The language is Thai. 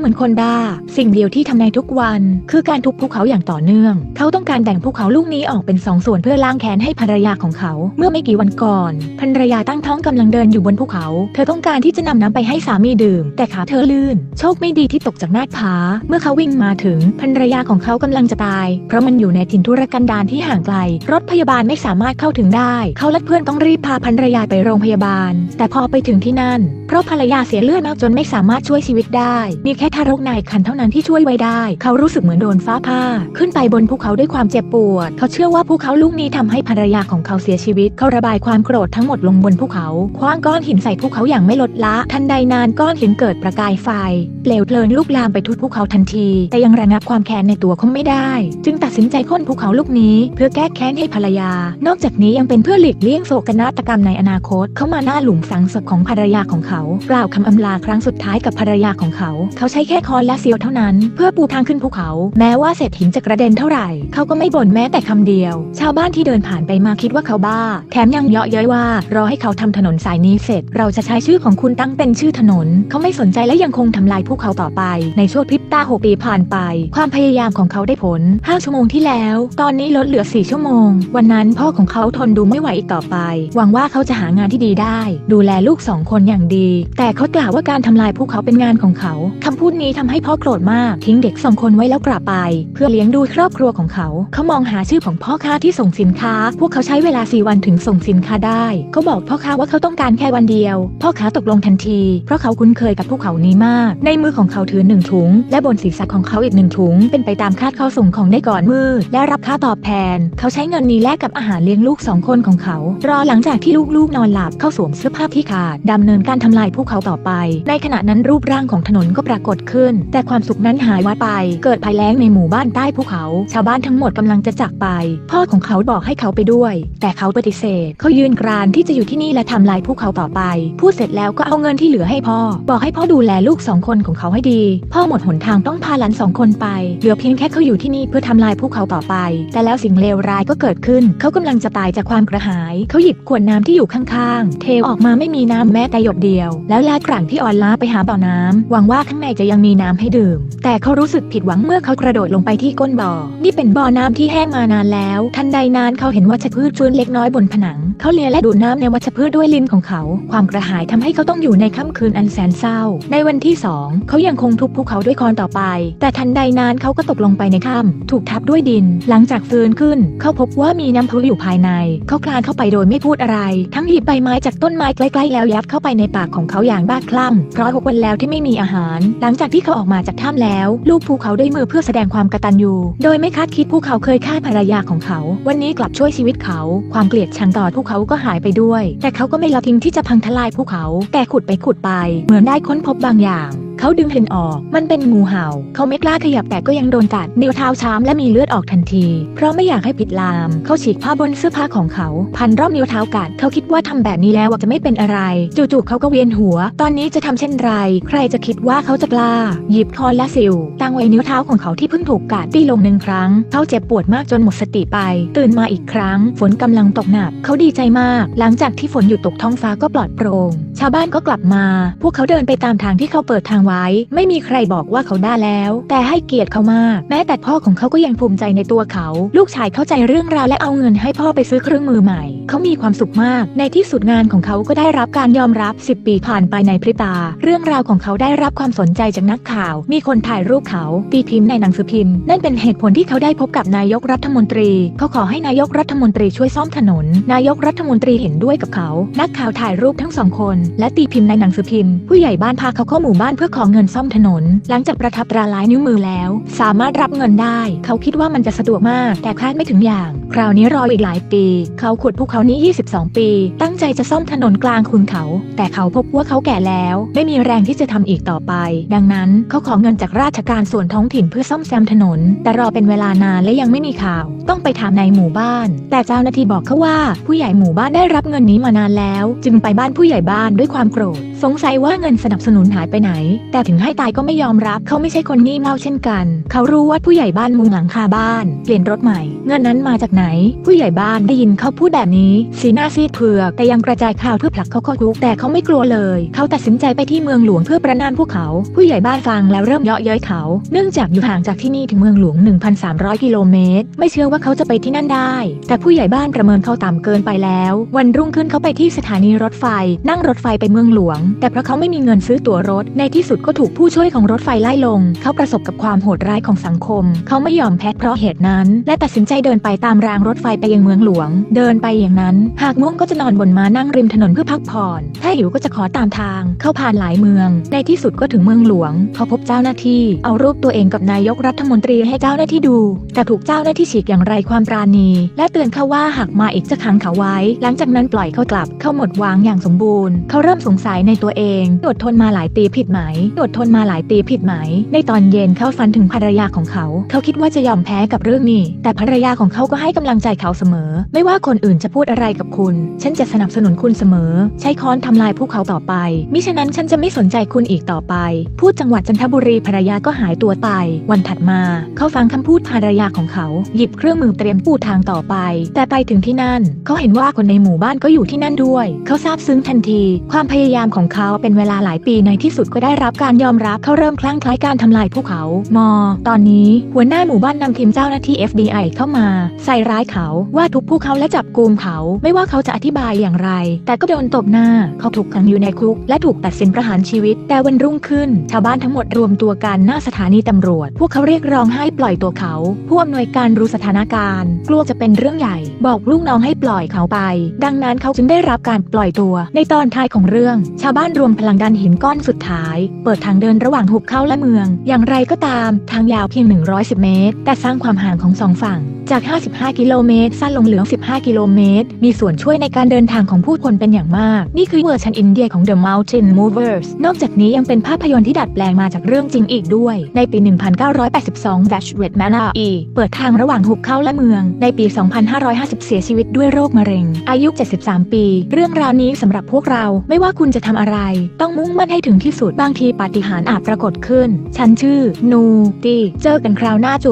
เหมือนคนบ้า สิ่งเดียวที่ทำในทุกวัน คือการทุบภูเขาอย่างต่อเนื่อง เขาต้องการแบ่งภูเขาลูกนี้ออกเป็นสองส่วนเพื่อล้างแค้นให้ภรรยาของเขา เมื่อไม่กี่วันก่อนภรรยาตั้งท้องกำลังเดินอยู่บนภูเขา เธอต้องการที่จะนำน้ำไปให้สามีดื่ม แต่ขาเธอลื่น โชคไม่ดีที่ตกจากหน้าผาเมื่อเขาวิ่งมาถึงภรรยาของเขากำลังจะตาย เพราะมันอยู่ในถิ่นทุรกันดารที่ห่างไกล รถพยาบาลไม่สามารถเข้าถึงได้ เขาและเพื่อนต้องรีบพาภรรยาไปโรงพยาบาล แต่พอไปถึงที่นั่น เพราะภรรยาเสียเลือดมากจนไม่สามารถช่วยชีวิตได้ มีแค่ทารกนายคันเท่านั้นที่ช่วยไว้ได้ เขารู้สึกเหมือนโดนฟ้าผ่า ขึ้นไปบนภูเขาด้วยความเจ็บปวด เขาเชื่อว่าภูเขาลูกนี้ทำให้ภรรยาของเขาเสียชีวิต เขาระบายความโกรธทั้งหมดลงบนภูเขา คว้างก้อนหินใส่ภูเขาอย่างไม่ลดละ ทันใดนานก้อนหินเกิดประกายไฟเปลวเพลิงลุกลามไปทุกภูเขาทันที แต่ยังระงับความแค้นในตัวเขาไม่ได้ จึงตัดสินใจค้นภูเขาลูกนี้ เพื่อแก้แค้นให้ภรรยา นอกจากนี้ยังเป็นเพื่อหลีกเลี่ยงโศกนาฏกรรมในอนาคต เขามาหน้าหลุมฝังศพของภรรยาของเขา กล่าวคำอำลาครั้งสุดท้ายกับภรรยาของเขา เขาใช้แค่คอนและเสียวเท่านั้น เพื่อปูทางขึ้นภูเขา แม้ว่าเศษหินจะกระเด็นเท่าไหร่ เขาก็ไม่บ่นแม้แต่คำเดียว ชาวบ้านที่เดินผ่านไปมาคิดว่าเขาบ้า แถมยังเยาะเย้ยว่ารอให้เขาทำถนนสายนี้เสร็จ เราจะใช้ชื่อของคุณตั้งเป็นชื่อถนน เขาไม่สนใจและยังคงทำลายภูเขาต่อไป ในช่วงพริบตาหกปีผ่านไป ความพยายามของเขาได้ผล 5 ชั่วโมงที่แล้ว ตอนนี้ลดเหลือ 4 ชั่วโมง วันนั้นพ่อของเขาทนดูไม่ไหวอีกต่อไป หวังว่าเขาจะหางานที่ดีได้ ดูแลลูกสองคนอย่างดี แต่เขากล่าวว่าการทำลายภูเขาเป็นงานของเขา คำพูดนี้ทำให้พ่อโกรธมาก ทิ้งเด็กสองคนไว้แล้วกลับไป เพื่อเลี้ยงดูครอบครัวของเขา เขามองหาชื่อของพ่อค้าที่ส่งสินค้า พวกเขาใช้เวลา 4 วันถึงส่งสินค้าได้ เขาบอกพ่อค้าว่าเขาต้องการแค่วันเดียว พ่อค้าตกลงทันที เพราะเขาคุ้นเคยกับภูเขานี้มาก ในมือของเขาถือหนึ่งถุง และบนศีรษะของเขาอีกหนึ่งถุง เป็นไปตามคาดเขาส่งของได้ก่อนมืดและรับค่าตอบแทน เขาใช้เงินนี้แลกกับอาหารเลี้ยงลูกสองคนของเขา รอหลังจากที่ลูกๆนอนหลับ เข้าสวมเสื้อผ้าที่ขาดดำเนินการทำลายภูเขาต่อไป ในขณะนั้นรูปร่างของถนนก็ปรากฏขึ้น แต่ความสุขนั้นหายวับไป เกิดภัยแล้งในหมู่บ้านใต้ภูเขา ชาวบ้านทั้งหมดกำลังจะจากไป พ่อของเขาบอกให้เขาไปด้วย แต่เขาปฏิเสธ เขายืนกรานที่จะอยู่ที่นี่และทำลายภูเขาต่อไป พูดเสร็จแล้วก็เอาเงินที่เหลือให้พ่อ บอกให้พ่อดูแลลูกสองคนของเขาให้ดี พ่อหมดหนทางต้องพาหลานสองคนไป เหลือเพียงแค่เขาอยู่ที่นี่เพื่อทำลายภูเขาต่อไป แต่แล้วสิ่งเลวร้ายก็เกิดขึ้น เขากำลังจะตายจากความกระหาย เขาหยิบขวดน้ำที่อยู่ข้างๆ เทออกมาไม่มีน้ำแม้แต่หยดเดียว แล้วลากกลั่งที่อ่อนล้าไปหาบ่อน้ำหวังว่าข้างในจะยังมีน้ำให้ดื่ม แต่เขารู้สึกผิดหวังเมื่อเขากระโดดลงไปที่ก้นบ่อ นี่เป็นบ่อน้ำที่แห้งมานานแล้ว ทันใดนานเขาเห็นวัชพืชฟื้นเล็กน้อยบนผนัง เขาเลียและดูดน้ำในวัชพืชด้วยลิ้นของเขา ความกระหายทำให้เขาต้องอยู่ในค่ำคืนอันแสนเศร้า ในวันที่สองเขายังคงทุบภูเขาด้วยคอนต่อไป แต่ทันใดนานเขาก็ตกลงไปในถ้ำถูกทับด้วยดิน หลังจากฟื้นขึ้น เขาพบว่ามีน้ำพุอยู่ภายใน เขาคลานเข้าไปโดยไม่พูดอะไร ทั้งหยิบใบไม้จากต้นไม้ใกล้ๆแล้วยัดเข้าไปในปากของเขาอย่างบ้าคลั่งเพราะหกวันแล้วที่ไม่มีอาหาร หลังจากที่เขาออกมาจากถ้ำแล้ว ลูบภูเขาด้วยมือเพื่อแสดงความกตัญญูโดยไม่คาดคิดภูเขาเคยฆ่าภรรยาของเขา วันนี้กลับช่วยชีวิตเขา ความเกลียดชังต่อภูเขาขาก็หายไปด้วย แต่เขาก็ไม่ละทิ้งที่จะพังทลายภูเขา แต่ขุดไปขุดไป เหมือนได้ค้นพบบางอย่าง เขาดึงเห็นออก มันเป็นงูเห่า เขาไม่กล้าขยับแต่ก็ยังโดนกัด นิ้วเท้าช้ำและมีเลือดออกทันที เพราะไม่อยากให้ผิดลาม เขาฉีกผ้าบนเสื้อผ้าของเขา พันรอบนิ้วเท้ากัด เขาคิดว่าทำแบบนี้แล้วจะไม่เป็นอะไร จู่ๆเขาก็เวียนหัว ตอนนี้จะทำเช่นไร ใครจะคิดว่าเขาจะกล้า หยิบคอนและสิวตั้งไว้นิ้วเท้าของเขาที่เพิ่งถูกกัดตีลงหนึ่งครั้ง เขาเจ็บปวดมากจนหมดสติไป ตื่นมาอีกครั้ง ฝนกำลังตกหนัก เขาดีใจมาก หลังจากที่ฝนหยุดตกท้องฟ้าก็ปลอดโปร่ง ชาวบ้านก็กลับมา พวกเขาเดินไปตามทางที่เขาเปิดทางไว้ ไม่มีใครบอกว่าเขาได้แล้ว แต่ให้เกียรติเขามาก แม้แต่พ่อของเขาก็ยังภูมิใจในตัวเขา ลูกชายเข้าใจเรื่องราวและเอาเงินให้พ่อไปซื้อเครื่องมือใหม่ เขามีความสุขมาก ในที่สุดงานของเขาก็ได้รับการยอมรับ 10 ปีผ่านไปในพริบตา เรื่องราวของเขาได้รับความสนใจจากนักข่าว มีคนถ่ายรูปเขาตีพิมพ์ในหนังสือพิมพ์ นั่นเป็นเหตุผลที่เขาได้พบกับนายกรัฐมนตรี เขาขอให้นายกรัฐมนตรีช่วยซ่อมถนน นายกรัฐมนตรีเห็นด้วยกับเขา นักข่าวถ่ายรูปทั้งสองคน และตีพิมพ์ในหนังสือพิมพ์ ผู้ใหญ่บ้านพาเขาเข้าหมู่บ้านเพื่อขอขอเงินซ่อมถนน หลังจากประทับตราลายนิ้วมือแล้ว สามารถรับเงินได้ เขาคิดว่ามันจะสะดวกมาก แต่คาดไม่ถึงอย่าง คราวนี้รออีกหลายปี เขาขุดภูเขานี้ 22 ปี ตั้งใจจะซ่อมถนนกลางคุณเขา แต่เขาพบว่าเขาแก่แล้ว ไม่มีแรงที่จะทำอีกต่อไป ดังนั้นเขาขอเงินจากราชการส่วนท้องถิ่นเพื่อซ่อมแซมถนน แต่รอเป็นเวลานานและยังไม่มีข่าว ต้องไปถามในหมู่บ้าน แต่เจ้าหน้าที่บอกเขาว่า ผู้ใหญ่หมู่บ้านได้รับเงินนี้มานานแล้ว จึงไปบ้านผู้ใหญ่บ้านด้วยความโกรธ สงสัยว่าเงินสนับสนุนหายไปไหน แต่ถึงให้ตายก็ไม่ยอมรับ เขาไม่ใช่คนงี่เง่าเช่นกัน เขารู้ว่าผู้ใหญ่บ้านมุงหลังคาบ้าน เปลี่ยนรถใหม่ เงินนั้นมาจากไหน ผู้ใหญ่บ้านได้ยินเขาพูดแบบนี้ สีหน้าซีดเผือกแต่ยังกระจายข่าวเพื่อผลักเขาเข้าคุกแต่เขาไม่กลัวเลย เขาตัดสินใจไปที่เมืองหลวงเพื่อประนามพวกเขา ผู้ใหญ่บ้านฟังแล้วเริ่มเยาะเย้ยเขา เนื่องจากอยู่ห่างจากที่นี่ถึงเมืองหลวง 1,300 กิโลเมตร ไม่เชื่อว่าเขาจะไปที่นั่นได้ แต่ผู้ใหญ่บ้านประเมินเขาต่ำเกินไปแล้ว วันรุ่งขึ้นเขาไปที่สถานีรถไฟ นั่งรถไฟไปเมืองหลวงแต่เพราะเขาไม่มีเงินซื้อตั๋วรถ ในที่สุดก็ถูกผู้ช่วยของรถไฟไล่ลง เขาประสบกับความโหดร้ายของสังคม เขาไม่ยอมแพ้เพราะเหตุนั้น และตัดสินใจเดินไปตามรางรถไฟไปยังเมืองหลวง เดินไปอย่างนั้น หากง่วงก็จะนอนบนม้านั่งริมถนนเพื่อพักผ่อน ถ้าหิวก็จะขอตามทาง เข้าผ่านหลายเมือง ในที่สุดก็ถึงเมืองหลวง เขาพบเจ้าหน้าที่ เอารูปตัวเองกับนายกรัฐมนตรีให้เจ้าหน้าที่ดู แต่ถูกเจ้าหน้าที่ฉีกอย่างไรความปราณี และเตือนเขาว่าหากมาอีกจะขังเขาไว้ หลังจากนั้นปล่อยเขากลับ เขาหมดหวางอย่างสมบูรณ์ เขาเริ่มสงสัยในตัวเองอดทนมาหลายปีผิดไหมอดทนมาหลายปีผิดไหม ในตอนเย็นเขาฝันถึงภรรยาของเขา เขาคิดว่าจะยอมแพ้กับเรื่องนี้ แต่ภรรยาของเขาก็ให้กำลังใจเขาเสมอ ไม่ว่าคนอื่นจะพูดอะไรกับคุณ ฉันจะสนับสนุนคุณเสมอ ใช้ค้อนทำลายภูเขาต่อไป มิฉะนั้นฉันจะไม่สนใจคุณอีกต่อไป พูดจังหวัดจันทบุรีภรรยาก็หายตัวไป วันถัดมา เขาฟังคำพูดภรรยาของเขา หยิบเครื่องมือเตรียมปูทางต่อไป แต่ไปถึงที่นั่น เขาเห็นว่าคนในหมู่บ้านก็อยู่ที่นั่นด้วย เขาซาบซึ้งทันที ความพยายามของเขาเป็นเวลาหลายปีในที่สุดก็ได้รับการยอมรับเขาเริ่มคลั่งคล้ายการทำลายภูเขา มอ ตอนนี้หัวหน้าหมู่บ้านนำทีมเจ้าหน้าที่ FBI เข้ามา ใส่ร้ายเขาว่าทุบภูเขาและจับกุมเขา ไม่ว่าเขาจะอธิบายอย่างไร แต่ก็โดนตบหน้า เขาถูกขังอยู่ในคุก และถูกตัดสินประหารชีวิต แต่วันรุ่งขึ้น ชาวบ้านทั้งหมดรวมตัวกันหน้าสถานีตำรวจ พวกเขาเรียกร้องให้ปล่อยตัวเขา ผู้อำนวยการรู้สถานการณ์ กลัวจะเป็นเรื่องใหญ่ บอกลูกน้องให้ปล่อยเขาไป ดังนั้นเขาจึงได้รับการปล่อยตัว ในตอนท้ายของเรื่อง ชาวบ้านานรวมพลังดันหินก้อนสุดท้าย เปิดทางเดินระหว่างหุบเขาและเมือง อย่างไรก็ตาม ทางยาวเพียง 110 เมตร แต่สร้างความห่างของสองฝั่ง จาก 55 กิโลเมตร สั้นลงเหลือ 15 กิโลเมตร มีส่วนช่วยในการเดินทางของผู้คนเป็นอย่างมาก นี่คือเวอร์ชันอินเดียของ The Mountain Movers นอกจากนี้ยังเป็นภาพยนตร์ที่ดัดแปลงมาจากเรื่องจริงอีกด้วย ในปี 1982 Dash Red Man E เปิดทางระหว่างหุบเขาและเมือง ในปี 2550 เสียชีวิตด้วยโรคมะเร็ง อายุ 73 ปี เรื่องราวนี้สำหรับพวกเรา ไม่ว่าคุณจะทำอะไรต้องมุ่งมั่นให้ถึงที่สุดบางทีปาฏิหาริย์อาจปรากฏขึ้น ฉันชื่อ นูตีเจอกันคราวหน้าจุ